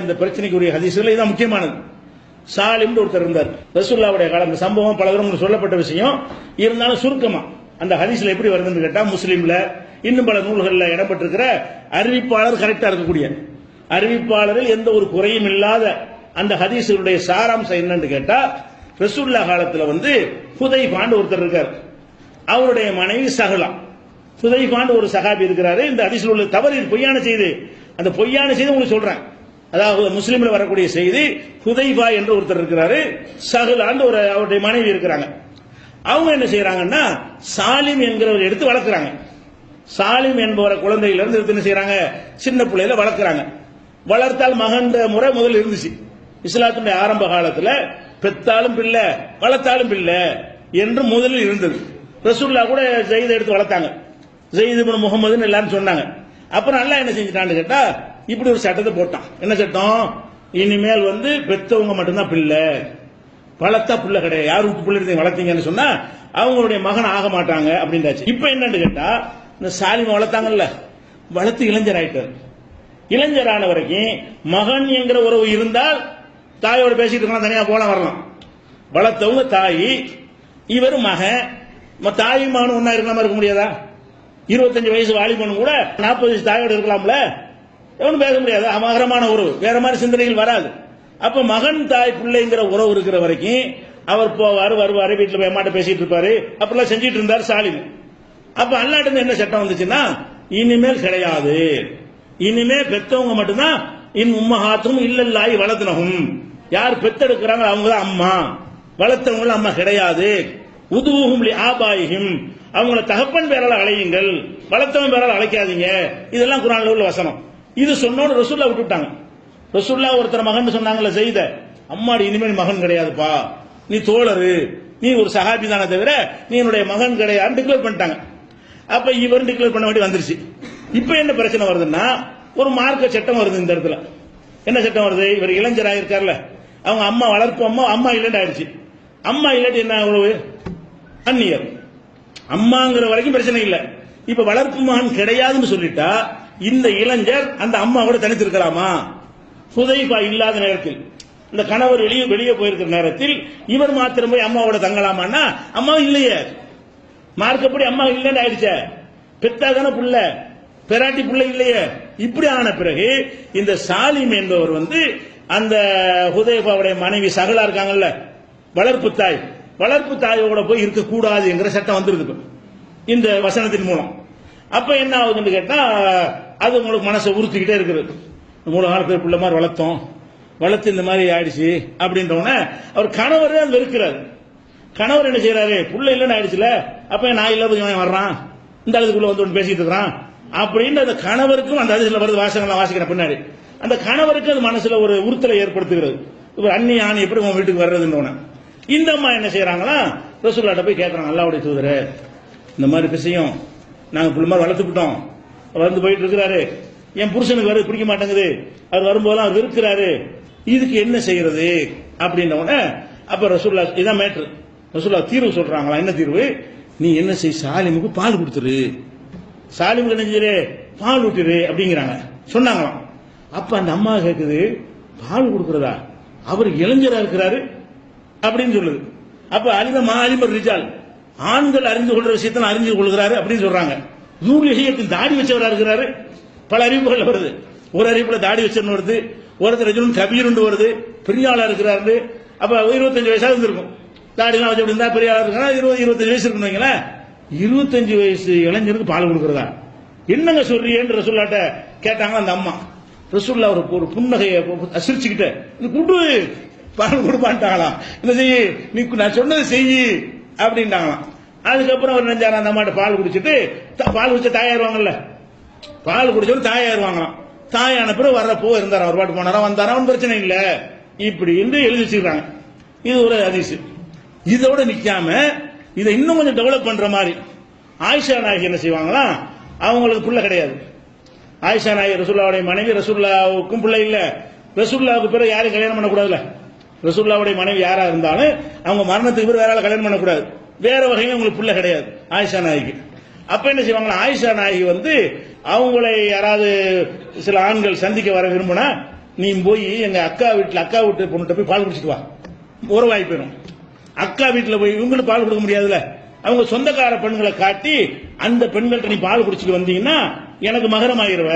இந்த பிரச்சனைக்குரிய ஹதீஸ்ல இதுதான் முக்கியமானது. சாலிம்னு ஒருத்தர் இருந்தார். ரசூல்லாவுடைய காலம் இந்த சம்பவம் பல தரம் சொல்லப்பட்ட விஷயம். இருந்தாலும் சுருக்கமா அந்த ஹதீஸ்ல எப்படி வருதுன்னு கேட்டா முஸ்லீம்ல இன்னும் பல நூல்கள்ல இடம்பெற்றிருக்கிற அறிவிப்பாளர் கரெக்டா இருக்கக்கூடிய அறிவிப்பாளரில் எந்த ஒரு குறையும் இல்லாத அந்த ஹதீஸுடைய சாராம்சம் என்னன்னு கேட்டா ரசூல்லா காலத்துல வந்து புதைபாண்டு ஒருத்தர் இருக்கார். அவருடைய மனைவி சகலா புதைபாண்டு ஒரு சகாபி இருக்கிறாரு. இந்த ஹதீஸ்ல உள்ள தவறு இது பொய்யான செய்தி. அந்த பொய்யான செய்தி உங்களுக்கு சொல்றேன். அதாவது முஸ்லீம்ல வரக்கூடிய செய்தி ஹுதைபா என்று ஒருத்தர் இருக்கிறாரு சஹலான்னு ஒரு அவருடைய மனைவி இருக்கிறாங்க. அவங்க என்ன செய்யறாங்கன்னா சாலிம் என்கிறவர் எடுத்து வளர்க்குறாங்க. சாலிம் என்பவரை குழந்தையில இருந்து எடுத்து என்ன செய்யறாங்க சின்ன பிள்ளையில வளர்க்குறாங்க. வளர்த்தால் மகன்ற முறை முதல்ல இருந்துச்சு. இஸ்லாத்தினுடைய ஆரம்ப காலத்துல பெத்தாலும் பிள்ளை வளர்த்தாலும் பிள்ளை என்று முதலில் இருந்தது. ரசூல்லா கூட ஜெயிதை எடுத்து வளர்த்தாங்க. ஜெயித் முகமதுன்னு எல்லாரும் சொன்னாங்க. அப்புறம் நல்லா என்ன செஞ்சுட்டான்னு கேட்டா இப்படி ஒரு சட்டத்தை போட்டான். என்ன சட்டம்? இனிமேல் வந்து பெத்தவங்க மட்டும்தான் பிள்ளை. வளர்த்தா பிள்ளை கிடையாது. யார் விட்டு பிள்ளை எடுத்து வளர்த்தீங்கன்னு சொன்னா அவங்களுடைய மகன் ஆக மாட்டாங்க அப்படின்றாச்சு. இப்ப என்னன்னு கேட்டா இந்த சாலிமை வளர்த்தாங்கல்ல வளர்த்து இளைஞர் ஆயிட்டார். இளைஞரான வரைக்கும் மகன் என்கிற உறவு இருந்தால் தாயோட பேசிட்டு இருக்கலாம் தனியா போலாம் வரலாம். வளர்த்தவங்க தாய் இவர் மகன். தாயும் மகனும் ஒன்னா இருக்காம இருக்க முடியாதா? இருபத்தஞ்சு வயசு வாலிபன் கூட நாற்பது வயசு தாயோட இருக்கலாம்ல? எவனும் பேச முடியாது. அமகரமான உறவு. வேற மாதிரி சிந்தனைகள் வராது. அப்ப மகன் தாய் பிள்ளைங்கிற உறவு இருக்கிற வரைக்கும் அவர் போவாரு வருவாரு வீட்டுல போய் அம்மாட்ட பேசிட்டு இருப்பாரு. அப்படிலாம் செஞ்சிட்டு இருந்தார் ஸ்டாலின். அப்ப அல்லாட்டு என்ன சட்டம் வந்துச்சுன்னா இனிமேல் கிடையாது. இனிமே பெத்தவங்க மட்டும்தான் இன் உம்மஹாத்தும் இல்லல்லாய் வளர்த்தனகும். யார் பெத்தெடுக்கிறாங்க அவங்க தான் அம்மா. வளர்த்தவங்களும் அம்மா கிடையாது. உதுவுகும் ஆபாயும் ஆபாயிகும் அவங்கள தகப்பன் பேரால் அழையுங்கள். வளர்த்தவன் பேரால் அழைக்காதீங்க. இதெல்லாம் குரானில் உள்ள வசனம். இது சொன்னோட ரசூல்லா விட்டுட்டாங்க. ரசூல்லா ஒருத்தர் மகன் சொன்னாங்கல்ல செய்த. அம்மாடி இனிமேல் மகன் கிடையாதுப்பா. நீ தோழரு. நீ ஒரு சஹாபி தானே தவிர நீ என்னுடைய மகன் கிடையாது டிக்ளேர் பண்ணிட்டாங்க. அப்ப இவர் டிக்ளேர் பண்ண வேண்டி வந்துருச்சு. இப்ப என்ன பிரச்சனை வருதுன்னா ஒரு மார்க்க சட்டம் வருது இந்த இடத்துல. என்ன சட்டம் வருது? இவர் இளைஞராக இருக்கார்ல அவங்க அம்மா வளர்ப்பு அம்மா அம்மா இல்லைன்னு ஆயிடுச்சு. அம்மா இல்லாட்டி என்ன உறவு? அந்நியர். அம்மாங்கிற வரைக்கும் பிரச்சனை இல்லை. இப்ப வளர்ப்பு மகன் கிடையாதுன்னு சொல்லிட்டா இந்த இளைஞர் அந்த அம்மா கூட தனித்திருக்கலாமா? சுதைபா இல்லாத நேரத்தில். இந்த கணவர் வெளியே வெளியே போயிருக்கிற நேரத்தில் இவர் மாத்திரம் போய் அம்மாவோட தங்கலாமான்னா அம்மா இல்லையே. மார்க்கப்படி அம்மா இல்லைன்னு ஆயிடுச்சே? பெத்தா தானே புள்ள. பெராட்டி புள்ள இல்லையே. இப்படி ஆன பிறகு இந்த சாலிம் என்பவர் வந்து அந்த ஹுதைபாவுடைய மனைவி சகலா இருக்காங்கல்ல வளர்ப்பு தாய். வளர்ப்பு தாயோட போய் இருக்கக்கூடாது என்கிற சட்டம் வந்துருது இந்த வசனத்தின் மூலம். அப்ப என்ன ஆகுதுன்னு கேட்டா அது உங்களுக்கு மனசை உறுத்திக்கிட்டே இருக்குது. மூணு காலத்தில் பேர் பிள்ளை மாதிரி வளர்த்தோம். வளர்த்து இந்த மாதிரி ஆயிடுச்சு அப்படின்றவனே அவர் கணவரே அங்கே இருக்கிறார். கணவர் என்ன செய்யறாரு புள்ள இல்லைன்னு ஆயிடுச்சுல அப்ப நான் இல்லாத இவன் வர்றான்? இந்த அளவுக்குள்ள வந்து ஒன்று பேசிட்டு இருக்கிறான்? அப்படின்னு அந்த கணவருக்கும் அந்த அதிசல வருது வாசகங்களை வாசிக்கிற பின்னாடி. அந்த கணவருக்கு அது மனசுல ஒரு உறுத்தலை ஏற்படுத்துகிறது. ஒரு அண்ணி ஆணி எப்படி உன் வீட்டுக்கு வர்றதுன்னு இந்த அம்மா என்ன செய்யறாங்களா ரசூல்லாட்ட போய் கேட்கறாங்க அல்லாவுடைய தூதர் இந்த மாதிரி விஷயம் நாங்கள் பிள்ளை மாதிரி வளர்த்துக்கிட்டோம் வளர்ந்து போயிட்டு இருக்கிறாரு. என் புருஷனுக்கு வருது பிடிக்க மாட்டேங்குது. அவர் வரும்போதெல்லாம் அவர் இருக்கிறாரு இதுக்கு என்ன செய்யறது? அப்படின்ன உடனே அப்ப ரசூல்லா இதான் மேட்ரு ரசூல்லா தீர்வு சொல்றாங்களா? என்ன தீர்வு? நீ என்ன செய்? சாலிமுக்கு பால் கொடுத்துரு. சாலிமுக்கு என்ன செய்யுரு பால் ஊட்டுரு அப்படிங்கிறாங்க. சொன்னாங்களாம். அப்ப அந்த அம்மா கேட்குது பால் கொடுக்கறதா? அவர் இளைஞரா இருக்கிறாரு அப்படின்னு சொல்லுது. அப்ப அலித மாலிமர் ரிஜால். ஆண்கள் அறிந்து கொள்ற விஷயத்தை அறிந்து கொள்கிறாரு அப்படின்னு சொல்றாங்க. நூறு விஷயத்தில் தாடி வச்சவரா இருக்கிறாரு? பல அறிவுகள் வருது. ஒரு அறிவுல தாடி வச்சவன் வருது. ஒருத்தர் ரஜினும் கபீர்னு வருது. பெரிய ஆளா இருக்கிறாரு. அப்ப இருபத்தஞ்சு வயசா இருந்திருக்கும். தாடிலாம் வச்சு இருந்தா பெரிய ஆளா இருக்கிறா இருபது இருபத்தஞ்சு வயசு இருக்குன்னு வைங்களேன். இருபத்தஞ்சு வயசு இளைஞருக்கு பால் கொடுக்கறதா? என்னங்க சொல்றீங்கன்னு ரசூல்லாட்ட கேட்டாங்க அந்த அம்மா. ரசூல்லா ஒரு ஒரு புன்னகையை அசிரிச்சுக்கிட்ட இது குடு பால் கொடுப்பான்ட்டாங்களாம். என்ன செய்யி நீ நான் சொன்னது செய்யி அப்படின்ட்டாங்களாம். அதுக்கப்புறம் அவர் நெஞ்சார அந்த அம்மாட்ட பால் குடிச்சிட்டு பால் குடிச்ச தாயாயிருவாங்கல்ல. பால் குடிச்சவரு தாயாயிருவாங்களாம். தாயான பிறகு வர்ற போ இருந்தாரா ஒரு பாட்டு போனாரா வந்தாரா பிரச்சனை இல்ல. இப்படி என்று எழுதி வச்சுக்கிறாங்க இது ஒரு அதிசு இதோட நிக்காம இதை இன்னும் கொஞ்சம் டெவலப் பண்ற மாதிரி ஆயிஷா நாயகி என்ன செய்வாங்களா அவங்களுக்கு புள்ள கிடையாது. ஆயிஷா நாயகி ரசூல்லாவுடைய மனைவி ரசூல்லாவுக்கும் பிள்ளை இல்ல. ரசூல்லாவுக்கு பிறகு யாரையும் கல்யாணம் பண்ணக்கூடாதுல்ல. ரசூல்லாவுடைய மனைவி யாரா இருந்தாலும் அவங்க மரணத்துக்கு பிறகு வேற கல்யாணம் பண்ணக்கூடாது. வேற வகையில உங்களுக்கு பிள்ளை கிடையாது. ஆயிஷா நாயகி. அப்ப என்ன செய்வாங்க ஆயிஷா நாயகி வந்து அவங்களை யாராவது சில ஆண்கள் சந்திக்க வர விரும்பினா நீ போய் எங்க அக்கா வீட்டுல அக்கா வீட்டு பொண்ணுகிட்ட போய் பால் குடிச்சிட்டு வா. உறவாய் போயிடும். அக்கா வீட்டுல போய் இவங்களுக்கு பால் கொடுக்க முடியாதுல்ல. அவங்க சொந்தக்கார பெண்களை காட்டி அந்த பெண்கள்கிட்ட நீ பால் குடிச்சிட்டு வந்தீங்கன்னா எனக்கு மகரம் ஆயிருவ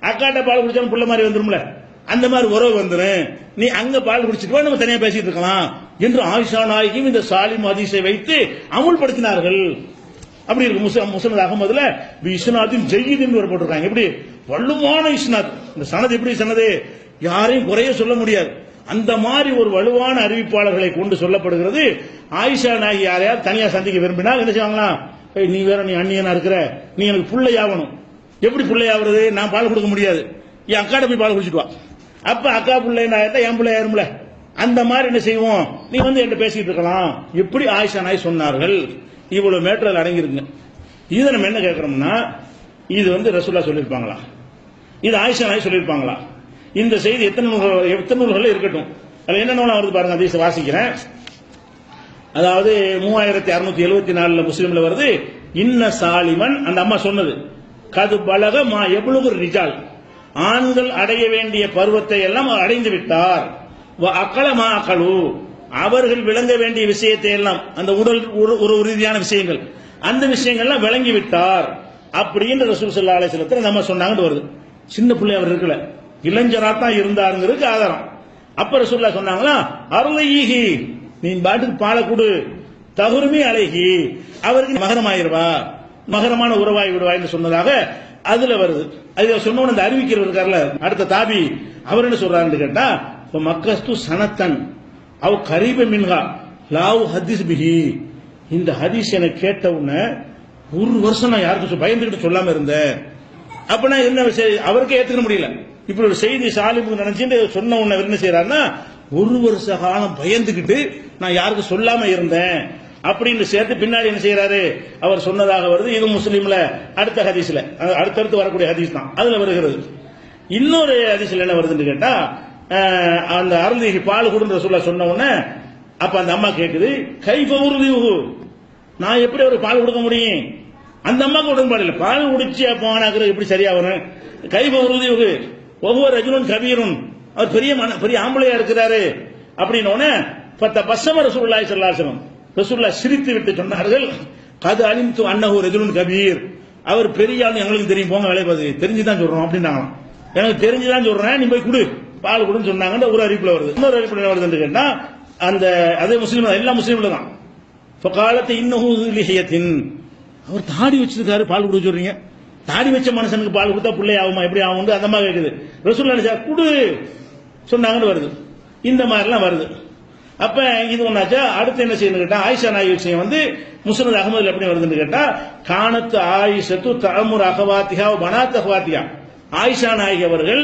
அக்காட்ட பால் குடிச்சாலும் புள்ள மாதிரி வந்துரும்ல. அந்த மாதிரி உறவு வந்துரும். நீ அங்க பால் குடிச்சிட்டு வா நம்ம தனியா பேசிட்டு இருக்கலாம் என்று ஆயிஷா நாயகியும் இந்த சாலிம் அதிசை வைத்து அமுல்படுத்தினார்கள். அப்படி இருக்கு முஸ்லிம் முஸ்லிம் அகமதுல இஸ்னாத்தின் ஜெய்யிதுன்னு ஒரு போட்டிருக்காங்க எப்படி? வலுவான இஸ்னாத் இந்த சனது எப்படி சனது? யாரையும் குறைய சொல்ல முடியாது. அந்த மாதிரி ஒரு வலுவான அறிவிப்பாளர்களை கொண்டு சொல்லப்படுகிறது. ஆயிஷா நாயகி யாரையாவது தனியா சந்திக்க விரும்பினால் என்ன செய்வாங்களா நீ வேற நீ அந்நியனா இருக்கிற. நீ எனக்கு பிள்ளையாகணும். எப்படி பிள்ளையாகிறது? நான் பால் கொடுக்க முடியாது. என் அக்காட போய் பால் குடிச்சிட்டு வா. அப்ப அக்கா பிள்ளைன்னா என் பிள்ளையாரும்ல அந்த மாதிரி என்ன செய்வோம்? நீ வந்து என்கிட்ட பேசிட்டு இருக்கலாம். எப்படி ஆயிஷா நாய் சொன்னார்கள். இவ்வளவு மேட்டரில் அடங்கிருங்க இதை நம்ம என்ன கேட்கறோம்னா இது வந்து ரசூல்லா சொல்லியிருப்பாங்களா? இது ஆயிஷா நாய் சொல்லியிருப்பாங்களா? இந்த செய்தி எத்தனை நூல்கள் எத்தனை நூல்கள் இருக்கட்டும். அதில் என்ன நூலா வருது பாருங்க அதை வாசிக்கிறேன். அதாவது மூவாயிரத்தி அறுநூத்தி எழுபத்தி நாலுல முஸ்லீம்ல வருது இன்ன சாலிமன் அந்த அம்மா சொன்னது கது பலக மா எவ்வளவு ரிஜால். ஆண்கள் அடைய வேண்டிய பருவத்தை எல்லாம் அவர் அடைந்து விட்டார். அக்களமா அக்கல அவர்கள் விளங்க வேண்டிய விஷயத்தை எல்லாம் அந்த உடல் ஒரு ஒரு விஷயங்கள் அந்த விஷயங்கள்லாம் விளங்கி விட்டார். அப்படின்ற ரசூல் சல்லா அலிஸ்லத்தில் நம்ம சொன்னாங்கன்னு வருது. சின்ன பிள்ளை அவர் இருக்கல. இளைஞரா தான் இருந்தாருங்கிறதுக்கு ஆதாரம். அப்ப ரசூல்லா சொன்னாங்களா அருளையீகி நீ பாட்டுக்கு பாலை கொடு தகுருமே அழகி. அவருக்கு மகனமாயிருவா. மகரமான உறவாய் விடுவாய்னு சொன்னதாக அதுல வருது. அது சொன்னவன அந்த அறிவிக்கிறவர் இருக்கார்ல அடுத்த தாபி அவர் என்ன சொல்றாருன்னு கேட்டா இப்ப மக்கஸ்து சனத்தன் அவ் கரீப மின்ஹா லாவு ஹதீஸ் பிஹி. இந்த ஹதீஸ் என கேட்ட உடனே ஒரு வருஷம் நான் யாருக்கும் பயந்துகிட்டு சொல்லாம இருந்தேன். அப்ப என்ன அவருக்கே ஏத்துக்க முடியல. இப்படி ஒரு செய்தி சாலிபுக்கு நினைச்சுட்டு சொன்ன உடனே என்ன செய்யறாருன்னா ஒரு வருஷ காலம் பயந்துகிட்டு நான் யாருக்கும் சொல்லாம இருந்தேன். அப்படின்னு சேர்த்து பின்னாடி என்ன செய்யறாரு? அவர் சொன்னதாக வருது. இது முஸ்லீம்ல. அடுத்த ஹதீஸ்ல. அடுத்தடுத்து வரக்கூடிய ஹதீஸ் தான். அதுல வருகிறது. இன்னொரு ஹதீஸ்ல என்ன வருதுன்னு கேட்டா அந்த அருள்தீகி பால் கொடுன்ற சொல்ல சொன்ன உடனே அப்ப அந்த அம்மா கேக்குது கைஃப உறுதியுகு நான் எப்படி ஒரு பால் கொடுக்க முடியும்? அந்த அம்மாக்கு உடன்பாடு இல்லை. பால் குடிச்சு அப்போ எப்படி சரியா வரும்? கைப உறுதியுகு ஒவ்வொரு ரஜுனும் கபீரும் அவர் பெரிய பெரிய ஆம்பளையா இருக்கிறாரு. அப்படின்னு பத்த பசம ரசூல்லாய் சொல்லாசனம் ரசூல்லா சிரித்து விட்டு சொன்னார்கள் கது அலிம்து அன்னஹு ரஜுலுன் கபீர். அவர் பெரிய ஆள் எங்களுக்கு தெரியும் போங்க வேலை பார்த்து. தெரிஞ்சுதான் சொல்றோம் அப்படின்னாங்களாம். எனக்கு தெரிஞ்சுதான் சொல்றேன் நீ போய் கொடு. பால் கொடுன்னு சொன்னாங்க ஒரு அறிவிப்புல வருது. இன்னொரு அறிவிப்புல வருதுன்னு கேட்டா அந்த அதே முஸ்லீம் தான், எல்லா முஸ்லீம்ல தான். காலத்தை இன்னஹு அவர் தாடி வச்சிருக்காரு பால் கொடுக்க சொல்றீங்க. தாடி வச்ச மனுஷனுக்கு பால் கொடுத்தா பிள்ளை ஆகுமா எப்படி ஆகும் அந்த மாதிரி கேட்குது ரசூல்லா நினைச்சா குடு சொன்னாங்கன்னு வருது. இந்த மாதிரிலாம் வருது. அப்ப இது ஒன்னாச்சா அடுத்து என்ன செய்யணும் கேட்டா ஆயிஷா நாயகி விஷயம் வந்து முஸ்னத் அகமதுல எப்படி வருதுன்னு கேட்டா காணத்து ஆயிஷத்து தலமுர் அகவாத்தியா பனாத் அகவாத்தியா ஆயிஷா நாயகி அவர்கள்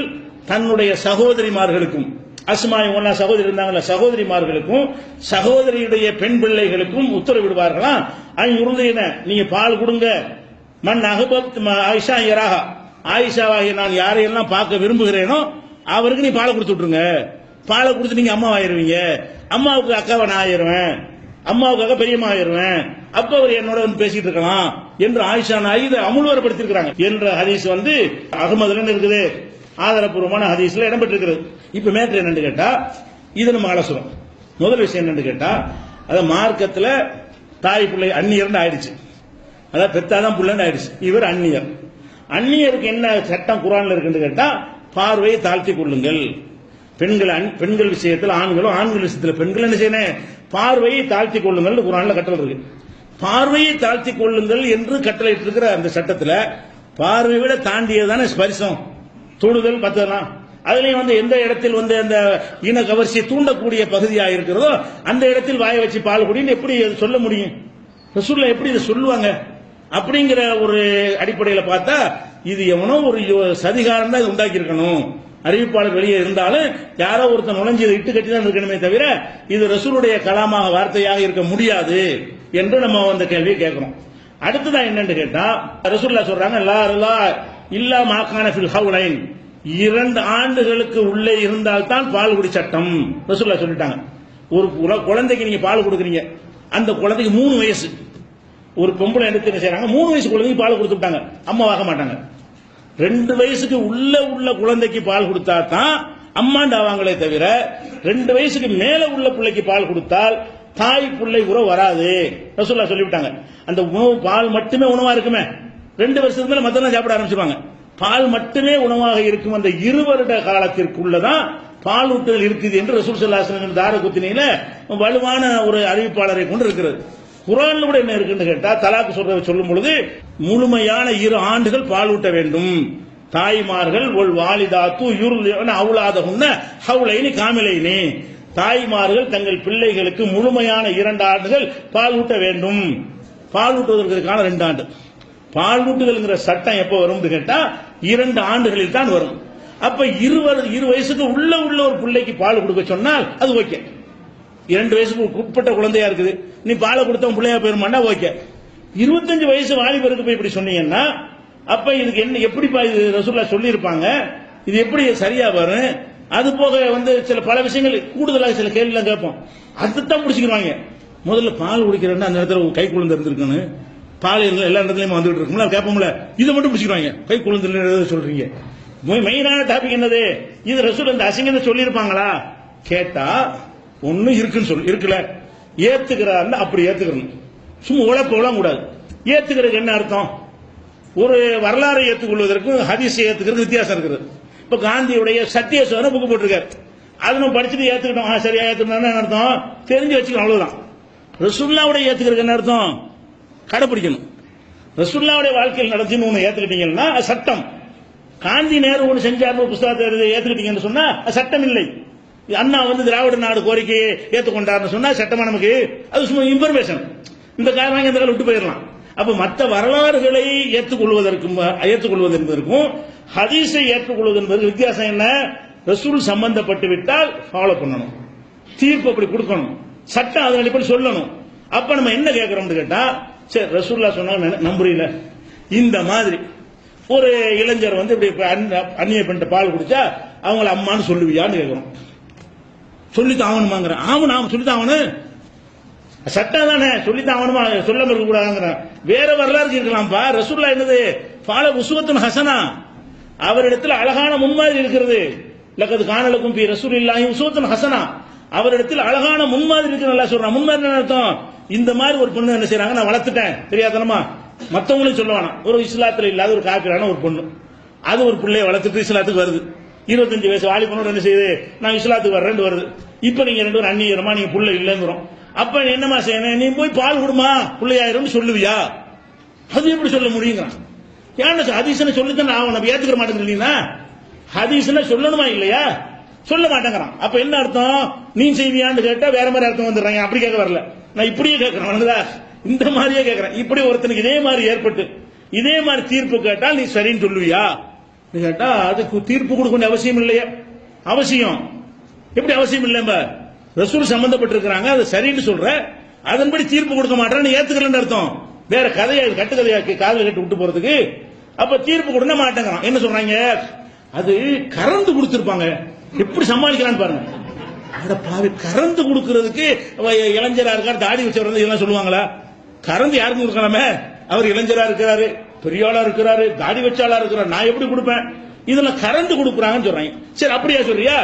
தன்னுடைய சகோதரிமார்களுக்கும் அஸ்மாய் ஒன்னா சகோதரி இருந்தாங்கல்ல சகோதரிமார்களுக்கும் சகோதரியுடைய பெண் பிள்ளைகளுக்கும் உத்தரவிடுவார்களாம் அவங்க உறுதியின நீங்க பால் கொடுங்க. மண் அகபத் ஆயிஷா யராகா ஆயிஷாவாகிய நான் யாரையெல்லாம் பார்க்க விரும்புகிறேனோ அவருக்கு நீ பால் கொடுத்து விட்டுருங்க. பாலை கொடுத்து நீங்க அம்மா ஆயிருவீங்க. அம்மாவுக்கு அக்காவை நான் ஆயிருவேன். அம்மாவுக்காக பெரியம்மா ஆயிருவேன். அப்ப அவர் என்னோட வந்து பேசிட்டு இருக்கலாம் என்று ஆயிஷா நாயி இதை அமுல்வரப்படுத்திருக்கிறாங்க என்ற ஹதீஸ் வந்து அகமதுல இருக்குது. ஆதாரபூர்வமான ஹதீஸ்ல இடம்பெற்றிருக்கிறது. இப்ப மேட்ரு என்னன்னு கேட்டா இது நம்ம அலசுறோம் முதல் விஷயம் என்னன்னு கேட்டா அத மார்க்கத்துல தாய் பிள்ளை அந்நியர்னு ஆயிடுச்சு. அதான் பெத்தாதான் புள்ளன்னு ஆயிடுச்சு. இவர் அந்நியர். அந்நியருக்கு என்ன சட்டம் குரான்ல இருக்குன்னு கேட்டா பார்வையை தாழ்த்தி கொள்ளுங்கள். பெண்கள் பெண்கள் விஷயத்தில் ஆண்களும் ஆண்கள் விஷயத்தில் பெண்கள் என்ன செய்யணும்? பார்வையை தாழ்த்தி கொள்ளுங்கள் குரான்ல கட்டளை இருக்கு. பார்வையை தாழ்த்தி கொள்ளுங்கள் என்று கட்டளை இருக்கிற அந்த சட்டத்தில் பார்வை விட தாண்டியது தானே ஸ்பரிசம். தொடுதல் பத்தலாம் அதுலயும் வந்து எந்த இடத்தில் வந்து அந்த இன கவர்ச்சியை தூண்டக்கூடிய பகுதியாக இருக்கிறதோ அந்த இடத்தில் வாய வச்சு பால் குடின்னு எப்படி சொல்ல முடியும்? ரசூல்ல எப்படி இதை சொல்லுவாங்க? அப்படிங்கிற ஒரு அடிப்படையில் பார்த்தா இது எவனோ ஒரு யோ- சதிகாரம் தான் உண்டாக்கி இருக்கணும் அறிவிப்பாளர் வெளியே இருந்தாலும் யாரோ ஒருத்தன் நுழைஞ்சு இதை இட்டு கட்டி தான் இருக்கணுமே தவிர இது ரசூலுடைய கலாமாக வார்த்தையாக இருக்க முடியாது என்று நம்ம அந்த கேள்வியை கேட்கிறோம். அடுத்ததா என்னன்னு கேட்டா ரசூல்லா சொல்றாங்க லா லா இல்லா மாக்கான ஃபில் ஹவுலைன். இரண்டு ஆண்டுகளுக்கு உள்ளே இருந்தால்தான் பால் குடி சட்டம் ரசூல்லா சொல்லிட்டாங்க. ஒரு குழந்தைக்கு நீங்க பால் கொடுக்குறீங்க. அந்த குழந்தைக்கு மூணு வயசு. ஒரு பொம்பளை எடுத்து என்ன செய்யறாங்க மூணு வயசு குழந்தைக்கு பால் கொடுத்துட்டாங்க அம்மா வாங்க மாட்டாங்க. ரெண்டு வயசுக்கு உள்ள உள்ள குழந்தைக்கு பால் கொடுத்தா தான் அம்மாண்டாவாங்களே தவிர ரெண்டு வயசுக்கு மேல உள்ள பிள்ளைக்கு பால் கொடுத்தால் தாய் பிள்ளை உறவு வராது. ரசூல்லா சொல்லிவிட்டாங்க. அந்த உணவு பால் மட்டுமே உணவா இருக்குமே? ரெண்டு வருஷத்துக்கு மேல மத்தெல்லாம் சாப்பிட ஆரம்பிச்சிருவாங்க. பால் மட்டுமே உணவாக இருக்கும் அந்த இரு வருட காலத்திற்குள்ளதான் பால் ஊட்டுதல் இருக்குது என்று ரசூல் சல்லாஹன் தார குத்தினியில வலுவான ஒரு அறிவிப்பாளரை கொண்டு இருக்கிறது. குரான்ல கூட என்ன இருக்குன்னு கேட்டா தலாக்கு சொல்றத சொல்லும் பொழுது முழுமையான இரு ஆண்டுகள் பாலூட்ட வேண்டும். தாய்மார்கள் ஒல் வாலிதாத்து யுருள் அவுலாதகுன்ன ஹவுலைனி காமிலைனி. தாய்மார்கள் தங்கள் பிள்ளைகளுக்கு முழுமையான இரண்டு ஆண்டுகள் பால் ஊட்ட வேண்டும். பால் ஊட்டுவதற்கான ரெண்டு ஆண்டு. பால் ஊட்டுதல்ங்கிற சட்டம் எப்போ வரும்னு கேட்டா இரண்டு ஆண்டுகளில் தான் வரும். அப்ப இருவர் இரு வயசுக்கு உள்ள உள்ள ஒரு பிள்ளைக்கு பால் கொடுக்க சொன்னால் அது ஓகே. இரண்டு வயசுக்கு உட்பட்ட குழந்தையா இருக்குது. நீ பாலை கொடுத்தவன் பிள்ளையா போயிருமாண்டா ஓகே. இருபத்தஞ்சு வயசு வாலிபருக்கு போய் இப்படி சொன்னீங்கன்னா அப்ப இதுக்கு என்ன எப்படிப்பா இது ரசூல்லா சொல்லியிருப்பாங்க? இது எப்படி சரியா வரும்? அது போக வந்து சில பல விஷயங்கள் கூடுதலாக சில கேள்விலாம் கேட்போம். அதுதான் பிடிச்சிக்கிறாங்க முதல்ல பால் குடிக்கிறேன்னா அந்த இடத்துல கை குழந்தை இருந்திருக்கணும் பால் எல்லா எல்லா இடத்துலயும் வந்துட்டு இருக்கும்ல கேட்போம்ல. இதை மட்டும் பிடிச்சிக்கிறாங்க கை குழந்தை சொல்றீங்க. மெயினான டாபிக் என்னது? இது ரசூல் இந்த அசிங்கத்தை சொல்லியிருப்பாங்களா? கேட்டா ஒண்ணு இருக்குன்னு சொல்லு இருக்குல்ல? ஏத்துக்கிறாருன்னு அப்படி ஏத்துக்கணும். சும்மா உழப்பலாம் கூடாது. ஏத்துக்கிறதுக்கு என்ன அர்த்தம்? ஒரு வரலாறை ஏற்றுக்கொள்வதற்கும் ஹதீஸை ஏத்துக்கிறது வித்தியாசம் இருக்குது. இப்ப காந்தியுடைய சத்தியசோதனை புக்கு போட்டிருக்காரு. அது நம்ம படிச்சுட்டு ஏத்துக்கிட்டோம். சரியா ஏத்துக்கணும்னு என்ன அர்த்தம்? தெரிஞ்சு வச்சுக்கணும் அவ்வளவுதான். ரசுல்லாவுடைய ஏத்துக்கிறதுக்கு என்ன அர்த்தம்? கடைபிடிக்கணும் ரசுல்லாவுடைய வாழ்க்கையில் நடத்தின்னு ஒண்ணு ஏத்துக்கிட்டீங்கன்னா சட்டம். காந்தி நேரு ஒன்று செஞ்சார் ஒரு புஸ்தகத்தை ஏத்துக்கிட்டீங்கன்னு சொன்னா சட்டம் இல்லை அண்ணா வந்து திராவிட நாடு கோரிக்கையை ஏத்துக்கொண்டார்னு சொன்னா சட்டமா நமக்கு அது சும்மா இன்ஃபர்மேஷன் இந்த காரணம் இந்த காலம் விட்டு போயிடலாம். அப்ப மற்ற வரலாறுகளை ஏற்றுக்கொள்வதற்கும் ஏற்றுக்கொள்வது என்பதற்கும் ஹதீஸை ஏற்றுக்கொள்வது என்பதற்கு வித்தியாசம் என்ன? ரசூல் சம்பந்தப்பட்டு விட்டால் ஃபாலோ பண்ணணும். தீர்ப்பு அப்படி கொடுக்கணும். சட்டம் அதன் இப்படி சொல்லணும். அப்ப நம்ம என்ன கேட்கிறோம்னு கேட்டா சரி ரசூல்லா சொன்னாங்க நம்புறீல. இந்த மாதிரி. ஒரு இளைஞர் வந்து இப்படி அந்நிய- அந்நிய பெண்கிட்ட பால் குடிச்சா அவங்கள அம்மான்னு சொல்லுவியான்னு கேட்கிறோம். சொல்லித்தான் ஆகணுமாங்கிறேன் ஆவணும் ஆமாம் சொல்லித்தான் ஆகணும் சட்டம் தானே சொல்லித்தான் ஆகணுமா சொல்லாம இருக்க கூடாதுங்கிறேன். வேற வரலாறு இருக்கலாம்ப்பா ரசூல்லா என்னது? பால உசுவத்தின் ஹசனா. அவரிடத்தில் அழகான முன்மாதிரி இருக்கிறது. லக்கது காணலுக்கும் பி ரசூல் இல்லாஹி உசுவத்தின் ஹசனா. அவரிடத்தில் அழகான முன்மாதிரி இருக்கு நல்லா சொல்றான். முன்மாதிரி என்ன அர்த்தம்? இந்த மாதிரி ஒரு பொண்ணு என்ன செய்யறாங்க நான் வளர்த்துட்டேன். தெரியாதனமா? மத்தவங்களும் சொல்லுவானா ஒரு இஸ்லாத்துல இல்லாத ஒரு காப்பிரான ஒரு பொண்ணு. அது ஒரு பிள்ளைய வளர்த்துட்டு இஸ்லாத்துக்கு வருது. இருபத்தஞ்சு வயசு வாலிபனோட என்ன செய்யுது? நான் இஸ்லாத்துக்கு வர்றேன்னு வருது. இப்ப நீங்க ரெண்டு பேரும் அந்நியரமா நீங்க புள்ள இல்லைங்கிறோம். அப்ப என்னமா செய்யணும்? நீ போய் பால் கொடுமா? பிள்ளையாயிரும் சொல்லுவியா? அது எப்படி சொல்ல முடியுங்கிறான். ஏன்னா ஹதீசனை சொல்லித்தான் நான் நம்ம ஏத்துக்கிற மாட்டேங்கிறீங்கன்னா ஹதீசனை சொல்லணுமா இல்லையா? சொல்ல மாட்டேங்கிறான். அப்ப என்ன அர்த்தம்? நீ செய்வியான்னு கேட்டா வேற மாதிரி அர்த்தம் வந்துடுறாங்க. அப்படி கேட்க வரல. நான் இப்படியே கேட்கறேன். இந்த மாதிரியே கேட்கறேன். இப்படி ஒருத்தனுக்கு இதே மாதிரி ஏற்பட்டு இதே மாதிரி தீர்ப்பு கேட்டால் நீ சரின்னு சொல்லுவியா? கேட்டா அதுக்கு தீர்ப்பு கொடுக்க அவசியம் இல்லையே. அவசியம். எப்படி அவசியம் இல்லைம்ப ரசூல் சம்பந்தப்பட்டிருக்கிறாங்க அது சரின்னு சொல்ற. அதன்படி தீர்ப்பு கொடுக்க மாட்டேன்னு ஏத்துக்கலன்னு அர்த்தம். வேற கதையை இது கட்டுக்கதையா கட்டு விட்டு போறதுக்கு. அப்ப தீர்ப்பு கொடுக்க மாட்டேங்கிறான். என்ன சொல்றாங்க? அது கறந்து கொடுத்துருப்பாங்க. எப்படி சமாளிக்கிறான்னு பாருங்க. அட பாவி கறந்து கொடுக்கறதுக்கு இளைஞரா இருக்காரு தாடி வச்சவர் வந்து இதெல்லாம் சொல்லுவாங்களா? கறந்து யாருக்கும் கொடுக்கலாமே? அவர் இளைஞரா இருக்கிறாரு. பெரியாளா இருக்கிறாரு தாடி வச்சாளா இருக்கிறாரு நான் எப்படி கொடுப்பேன்? இதுல கறந்து கொடுக்குறாங்கன்னு சொல்றாங்க. சரி அப்படியா சொல்றியா?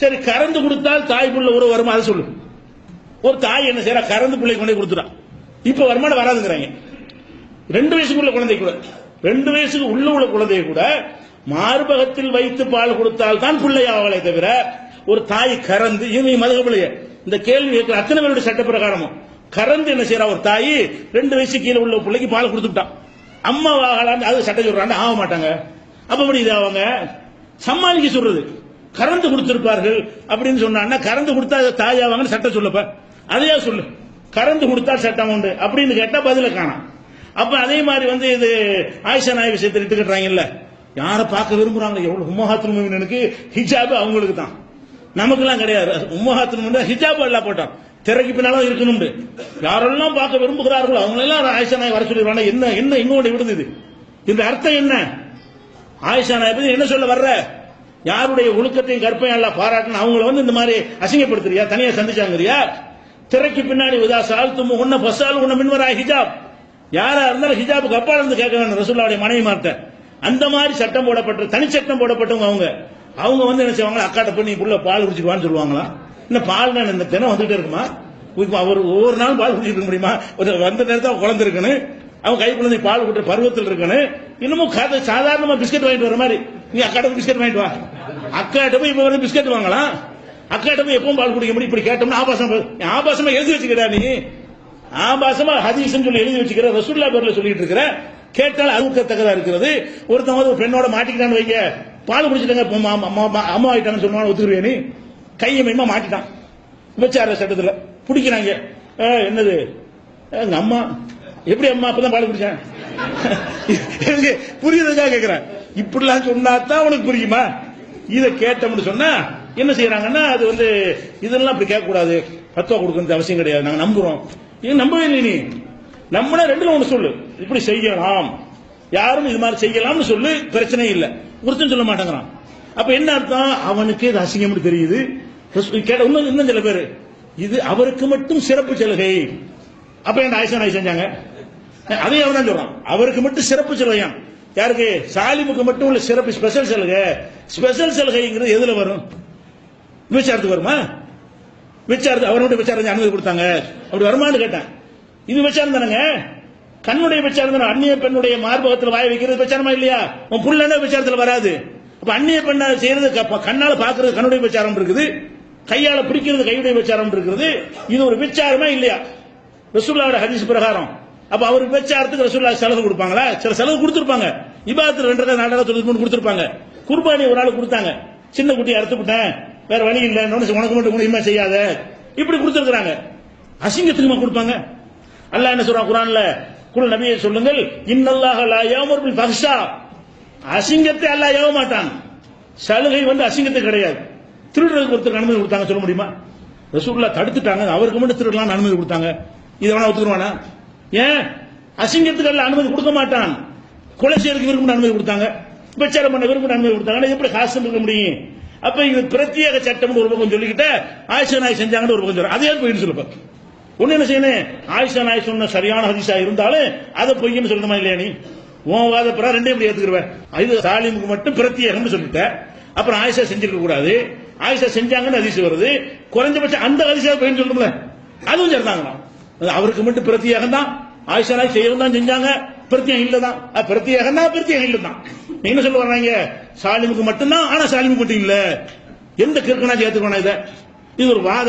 சரி கறந்து கொடுத்தால் தாய் புள்ள உறவு வருமா? அதை சொல்லு. ஒரு தாய் என்ன செய்யறா கறந்து பிள்ளை கொண்டு போய் இப்ப வருமானம் வராதுங்கிறாங்க. ரெண்டு வயசுக்குள்ள குழந்தை கூட. ரெண்டு வயசுக்கு உள்ள உள்ள குழந்தைய கூட மார்பகத்தில் வைத்து பால் கொடுத்தால் தான் பிள்ளையாவளை தவிர ஒரு தாய் கறந்து இவங்க மதகபிள்ளைய இந்த கேள்வி கேட்கிற அத்தனை பேருடைய சட்ட பிரகாரமும் கறந்து என்ன செய்யறா ஒரு தாய் ரெண்டு வயசு கீழே உள்ள பிள்ளைக்கு பால் கொடுத்துட்டான் அம்மா ஆகலான்னு அது சட்டை சொல்றாங்க ஆக மாட்டாங்க. அப்ப அப்படி இது அவங்க சமாளிக்க சொல்றது. கறந்து கொடுத்திருப்பார்கள் அப்படின்னு சொன்னா கறந்து கொடுத்தா அது சட்டை ஆவாங்கன்னு சொல்லப்ப. அதையா சொல்லு. கறந்து கொடுத்தா சட்டம் உண்டு. அப்படின்னு கேட்டா பதில காணாம். அப்ப அதே மாதிரி வந்து இது ஆயிஷா நாய் விஷயத்தை எடுத்துக்கிட்டாங்கல்ல. யாரை பார்க்க விரும்புறாங்க? எவ்வளவு உம்மஹாத்துல் மூமினுக்கு ஹிஜாபு அவங்களுக்கு தான் நமக்கெல்லாம் கிடையாது. உம்மஹாத்துல் ஹிஜாபு எல்லாம் போட்டான். திரைக்கு பின்னாலும் இருக்கணும் யாரெல்லாம் பார்க்க விரும்புகிறார்களோ அவங்களெல்லாம் ஆயிஷா நாய் வர சொல்லிடுவாங்க என்ன என்ன இன்னும் விடுது இது. இந்த அர்த்தம் என்ன? ஆயிஷா நாய் பத்தி என்ன சொல்ல வர்ற? யாருடைய ஒழுக்கத்தையும் கற்பையும் எல்லாம் பாராட்டணும் அவங்கள வந்து இந்த மாதிரி அசிங்கப்படுத்துறியா? தனியா சந்திச்சாங்கறியா? திரைக்கு பின்னாடி உதா சால்த்து உன்ன பசால் உன்ன மின்வரா ஹிஜாப். யாரா இருந்தாலும் ஹிஜாபுக்கு அப்பா இருந்து கேட்க வேண்டும் ரசூல்லாவுடைய மனைவி மார்ட்ட அந்த மாதிரி சட்டம் போடப்பட்ட தனி சட்டம் போடப்பட்டவங்க அவங்க. அவங்க வந்து என்ன செய்வாங்க? அக்காட்ட போய் நீ புள்ள பால் குடிச்சிட்டு சொல்லுவாங்களா? இந்த பால் நான் இந்த தினம் வந்துட்டே இருக்குமா? இப்ப அவர் ஒவ்வொரு நாளும் பால் குடிச்சிட்டு இருக்க முடியுமா? ஒரு வந்த நேரத்தில் அவன் குழந்தை இருக்கணும் அவன் கை குழந்தை பால் குடுற பருவத்தில் இருக்கணும் இன்னமும் கதை சாதாரணமா பிஸ்கட் வாங்கிட்டு வர மாதிரி. நீ அக்காட்ட பிஸ்கட் வாங்கிட்டு வா. அக்காட்ட போய் இப்ப வந்து பிஸ்கட் வாங்கலாம். அக்காட்ட போய் எப்பவும் பால் குடிக்க முடியும். இப்படி கேட்டோம்னா ஆபாசம் ஆபாசமா எழுதி வச்சுக்கிறா நீ? ஆபாசமா ஹதீஸ்னு சொல்லி எழுதி வச்சுக்கிற ரசூல்லா பேர்ல சொல்லிட்டு இருக்கிற கேட்டால் அறுக்கத்தக்கதா இருக்கிறது. ஒருத்தவங்க வந்து ஒரு பெண்ணோட மாட்டிக்கிட்டான்னு வைங்க. பால் குடிச்சிட்டாங்க மா- அம்மா ஆயிட்டான்னு சொன்னாலும் ஒத்துக்குருவே நீ? கையை மையமா மாட்டிட்டான். விபச்சார சட்டத்துல. பிடிக்கிறாங்க. என்னது? எங்க அம்மா. எப்படி அம்மா? அப்பதான் பால் குடிச்சேன் எனக்கு புரியுறதுக்காக கேக்குறேன். இப்படிலாம் சொன்னா தான் உனக்கு புரியுமா? இதை கேட்டோம்னு சொன்னா என்ன செய்யறாங்கன்னா அது வந்து இதெல்லாம் அப்படி கேட்க கூடாது பத்துவா கொடுக்கறது அவசியம் கிடையாது. நாங்க நம்புறோம். இது நம்பவே இல்லை நீ. நம்மள ரெண்டுல ஒண்ணு சொல்லு. இப்படி செய்யலாம். யாரும் இது மாதிரி செய்யலாம்னு சொல்லு. பிரச்சனை இல்லை. ஒருத்தன் சொல்ல மாட்டேங்கிறான். அப்ப என்ன அர்த்தம்? அவனுக்கு இது அசிங்கம்னு தெரியுது. கேட்ட இன்னும் இன்னும் சில பேர் இது அவருக்கு மட்டும் சிறப்பு சலுகை. அப்ப என்ன ஆயிஷா நாய் செஞ்சாங்க அதையும் அவன் தான் சொல்றான். அவருக்கு மட்டும் சிறப்பு சலுகையாம் யாருக்கு? சாலிமுக்கு மட்டும் உள்ள சிறப்பு ஸ்பெஷல் சலுகை. ஸ்பெஷல் சலுகைங்கிறது எதுல வரும்? விபச்சாரத்துக்கு வருமா? விபச்சாரத்து அவர் மட்டும் விபச்சாரம் அனுமதி கொடுத்தாங்க. அப்படி வருமான்னு கேட்டேன். இது விபச்சாரம் தானேங்க? கண்ணுடைய விபச்சாரம் தானே? அந்நிய பெண்ணுடைய மார்பகத்தில் வாய் வைக்கிறது விபச்சாரமா இல்லையா? உன் புள்ளன விபச்சாரத்தில் வராது? அப்ப அந்நிய பெண்ணை செய்யறது கண்ணால் கண்ணால பாக்குறது கண்ணுடைய விபச்சாரம் இருக்குது. கையால பிடிக்கிறது கையுடைய விபச்சாரம் இருக்கிறது. இது ஒரு விபச்சாரமா இல்லையா? ரசூல்லாவோட ஹதீஸ் பிரகாரம். அப்ப அவர் விபச்சாரத்துக்கு ரசூல்லா செலவு கொடுப்பாங்களா? சில செலவு கொடுத்துருப்பாங்க. இபாத்து ரெண்டு நாலு நாள் தொழில் மூணு குர்பானி ஒரு ஆள் கொடுத்தாங்க. சின்ன குட்டி அறுத்து விட்டேன். வேற வழி இல்லை. உனக்கு மட்டும் முடியுமா செய்யாத? இப்படி கொடுத்துருக்காங்க அசிங்கத்துக்குமா கொடுப்பாங்க. அல்லாஹ் என்ன சொல்றான் குரான்ல குல் நபியை சொல்லுங்கள் இன்னல்லாக லா யாமுர் பில் அசிங்கத்தை அல்லாஹ் ஏவ மாட்டான். சலுகை வந்து அசிங்கத்தை கிடையாது. திருடுறதுக்கு ஒருத்தர் அனுமதி கொடுத்தாங்க சொல்ல முடியுமா? ரசூல்லா தடுத்துட்டாங்க. அவருக்கு மட்டும் திருடலாம் அனுமதி கொடுத்தாங்க. இதை வேணா ஒத்துக்குருவானா ஏன்? அசிங்கத்துக்கு அல்ல அனுமதி கொடுக்க மாட்டான். கொலை செய்யறதுக்கு விரும்ப அனுமதி கொடுத்தாங்க. விபச்சாரம் பண்ண விரும்ப அனுமதி கொடுத்தாங்க. எப்படி காசு இருக்க முடியும்? அப்ப இது பிரத்யேக சட்டம் ஒரு பக்கம் சொல்லிக்கிட்ட ஆயுஷா நாய் செஞ்சாங்கன்னு ஒரு பக்கம் சொல்ற. அதே போயிட்டு சொல்லுப்ப ஒன்னு என்ன செய்யணும்? ஆயுஷா நாய் சொன்ன சரியான ஹதிசா இருந்தாலும் அதை பொய்யன்னு சொல்லணுமா இல்லையா நீ? உன் வாதப்படா ரெண்டையும் இப்படி ஏத்துக்கிருவேன் இது சாலிமுக்கு மட்டும் பிரத்யேகம்னு சொல்லிட்ட. அப்புறம் ஆயிஷா செஞ்சிருக்க கூடாது. ஆயிஷா செஞ்சாங்கன்னு அதிசயம் வருது. குறைஞ்சபட்சம் அந்த ஹதீஸா போயின்னு சொல்லணும்ல அதுவும் சரிதாங்களாம். அவருக்கு மட்டும் பிரத்யேகம் தான். ஆயிஷா நாய் செய்யவும் தான் செஞ்சாங்க. பிரத்யேகம் இல்லதான். அது பிரத்யேகம் தான் பிரத்யேகம் இல்லதான். என்ன சொல்ல வர்றாங்க? சாலிமுக்கு மட்டும்தான் ஆனா சாலிமுக்கு மட்டும் இல்ல. எந்த கிறுக்கனா சேர்த்துக்கணும் இதை? இது ஒரு வாதம்.